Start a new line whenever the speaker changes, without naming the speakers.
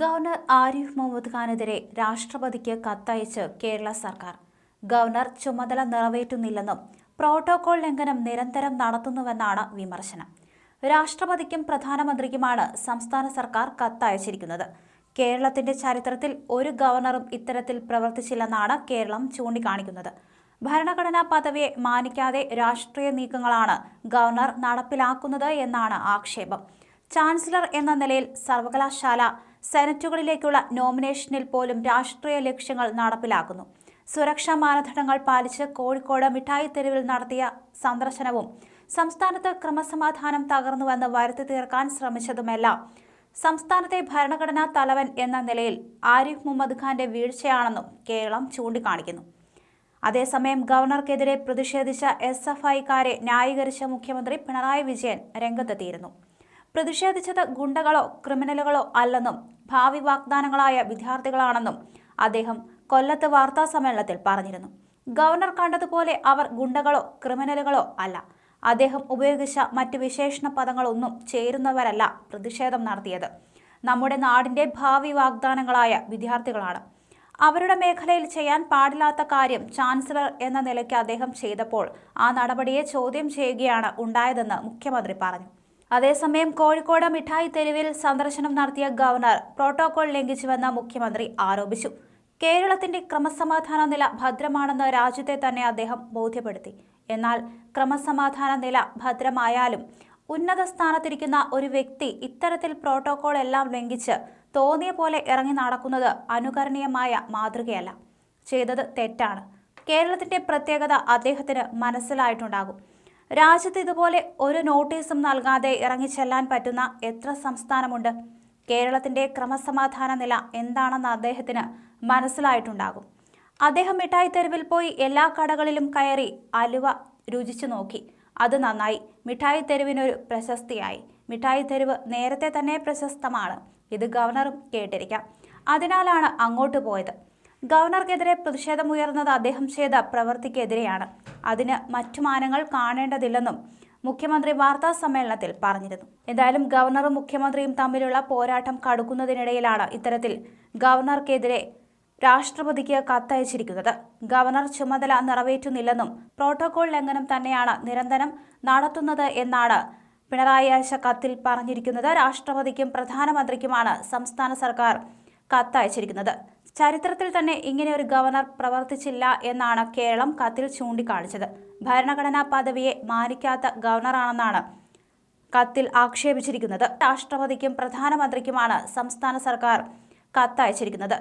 Governor Arif Muhammad ഖാനെതിരെ രാഷ്ട്രപതിക്ക് കത്തയച്ച് കേരള സർക്കാർ. Governor ചുമതല നിറവേറ്റുന്നില്ലെന്നും പ്രോട്ടോകോൾ ലംഘനം നിരന്തരം നടത്തുന്നുവെന്നാണ് വിമർശനം. രാഷ്ട്രപതിക്കും പ്രധാനമന്ത്രിക്കുമാണ് സംസ്ഥാന സർക്കാർ കത്തയച്ചിരിക്കുന്നത്. കേരളത്തിന്റെ ചരിത്രത്തിൽ ഒരു ഗവർണറും ഇത്തരത്തിൽ പ്രവർത്തിച്ചില്ലെന്നാണ് കേരളം ചൂണ്ടിക്കാണിക്കുന്നത്. ഭരണഘടനാ പദവിയെ മാനിക്കാതെ രാഷ്ട്രീയ നീക്കങ്ങളാണ് ഗവർണർ നടപ്പിലാക്കുന്നത് എന്നാണ് ആക്ഷേപം. ചാൻസലർ എന്ന നിലയിൽ സർവകലാശാല സെനറ്റുകളിലേക്കുള്ള നോമിനേഷനിൽ പോലും രാഷ്ട്രീയ ലക്ഷ്യങ്ങൾ നടപ്പിലാക്കുന്നു. സുരക്ഷാ മാനദണ്ഡങ്ങൾ പാലിച്ച് കോഴിക്കോട് മിഠായി തെരുവിൽ നടത്തിയ സന്ദർശനവും സംസ്ഥാനത്ത് ക്രമസമാധാനം തകർന്നുവെന്ന് വരുത്തി തീർക്കാൻ ശ്രമിച്ചതുമെല്ലാം സംസ്ഥാനത്തെ ഭരണഘടനാ തലവൻ എന്ന നിലയിൽ ആരിഫ് മുഹമ്മദ് ഖാന്റെ വീഴ്ചയാണെന്നും കേരളം ചൂണ്ടിക്കാണിക്കുന്നു. അതേസമയം ഗവർണർക്കെതിരെ പ്രതിഷേധിച്ച എസ് എഫ് ഐക്കാരെ ന്യായീകരിച്ച മുഖ്യമന്ത്രി പിണറായി വിജയൻ രംഗത്തെത്തിയിരുന്നു. പ്രതിഷേധിച്ചത് ഗുണ്ടകളോ ക്രിമിനലുകളോ അല്ലെന്നും ഭാവി വാഗ്ദാനങ്ങളായ വിദ്യാർത്ഥികളാണെന്നും അദ്ദേഹം കൊല്ലത്ത് വാർത്താ സമ്മേളനത്തിൽ പറഞ്ഞിരുന്നു. ഗവർണർ കണ്ടതുപോലെ അവർ ഗുണ്ടകളോ ക്രിമിനലുകളോ അല്ല. അദ്ദേഹം ഉപയോഗിച്ച മറ്റ് വിശേഷണ പദങ്ങളൊന്നും ചേരുന്നവരല്ല പ്രതിഷേധം നടത്തിയത്. നമ്മുടെ നാടിന്റെ ഭാവി വാഗ്ദാനങ്ങളായ വിദ്യാർത്ഥികളാണ്. അവരുടെ മേഖലയിൽ ചെയ്യാൻ പാടില്ലാത്ത കാര്യം ചാൻസലർ എന്ന നിലയ്ക്ക് അദ്ദേഹം ചെയ്തപ്പോൾ ആ നടപടിയെ ചോദ്യം ചെയ്യുകയാണ് ഉണ്ടായതെന്ന് മുഖ്യമന്ത്രി പറഞ്ഞു. അതേസമയം കോഴിക്കോട് മിഠായി തെരുവിൽ സന്ദർശനം നടത്തിയ ഗവർണർ പ്രോട്ടോകോൾ ലംഘിച്ചുവെന്ന് മുഖ്യമന്ത്രി ആരോപിച്ചു. കേരളത്തിന്റെ ക്രമസമാധാന നില ഭദ്രമാണെന്ന് രാജ്യത്തെ തന്നെ അദ്ദേഹം ബോധ്യപ്പെടുത്തി. എന്നാൽ ക്രമസമാധാന നില ഭദ്രമായാലും ഉന്നത സ്ഥാനത്തിരിക്കുന്ന ഒരു വ്യക്തി ഇത്തരത്തിൽ പ്രോട്ടോകോൾ എല്ലാം ലംഘിച്ച് തോന്നിയ പോലെ ഇറങ്ങി നടക്കുന്നത് അനുകരണീയമായ മാതൃകയല്ല. ചെയ്തത് തെറ്റാണ്. കേരളത്തിന്റെ പ്രത്യേകത അദ്ദേഹത്തിന് മനസ്സിലായിട്ടുണ്ടാകും. രാജ്യത്ത് ഇതുപോലെ ഒരു നോട്ടീസും നൽകാതെ ഇറങ്ങിച്ചെല്ലാൻ പറ്റുന്ന എത്ര സംസ്ഥാനമുണ്ട്? കേരളത്തിന്റെ ക്രമസമാധാന നില എന്താണെന്ന് അദ്ദേഹത്തിന് മനസ്സിലായിട്ടുണ്ടാകും. അദ്ദേഹം മിഠായി തെരുവിൽ പോയി എല്ലാ കടകളിലും കയറി അലുവ രുചിച്ചു നോക്കി. അത് നന്നായി. മിഠായി തെരുവിനൊരു പ്രശസ്തിയായി. മിഠായി തെരുവ് നേരത്തെ തന്നെ പ്രശസ്തമാണ്. ഇത് ഗവർണറും കേട്ടിരിക്കാം. അതിനാലാണ് അങ്ങോട്ട് പോയത്. ഗവർണർക്കെതിരെ പ്രതിഷേധമുയർന്നത് അദ്ദേഹം ചെയ്ത പ്രവൃത്തിക്കെതിരെയാണ്. അതിന് മറ്റു മാനങ്ങൾ കാണേണ്ടതില്ലെന്നും മുഖ്യമന്ത്രി വാർത്താ സമ്മേളനത്തിൽ പറഞ്ഞിരുന്നു. എന്തായാലും ഗവർണറും മുഖ്യമന്ത്രിയും തമ്മിലുള്ള പോരാട്ടം കടുക്കുന്നതിനിടയിലാണ് ഇത്തരത്തിൽ ഗവർണർക്കെതിരെ രാഷ്ട്രപതിക്ക് കത്തയച്ചിരിക്കുന്നത്. ഗവർണർ ചുമതല നിറവേറ്റുന്നില്ലെന്നും പ്രോട്ടോകോൾ ലംഘനം തന്നെയാണ് നിരന്തരം നടത്തുന്നത് എന്നാണ് പിണറായി അയച്ച കത്തിൽ പറഞ്ഞിരിക്കുന്നത്. രാഷ്ട്രപതിക്കും പ്രധാനമന്ത്രിക്കുമാണ് സംസ്ഥാന സർക്കാർ കത്തയച്ചിരിക്കുന്നത്. ചരിത്രത്തിൽ തന്നെ ഇങ്ങനെ ഒരു ഗവർണർ പ്രവർത്തിച്ചില്ല എന്നാണ് കേരളം കത്തിൽ ചൂണ്ടിക്കാണിച്ചത്. ഭരണഘടനാ പദവിയെ മാനിക്കാത്ത ഗവർണറാണെന്നാണ് കത്തിൽ ആക്ഷേപിച്ചിരിക്കുന്നത്. രാഷ്ട്രപതിക്കും പ്രധാനമന്ത്രിക്കുമാണ് സംസ്ഥാന സർക്കാർ കത്തയച്ചിരിക്കുന്നത്.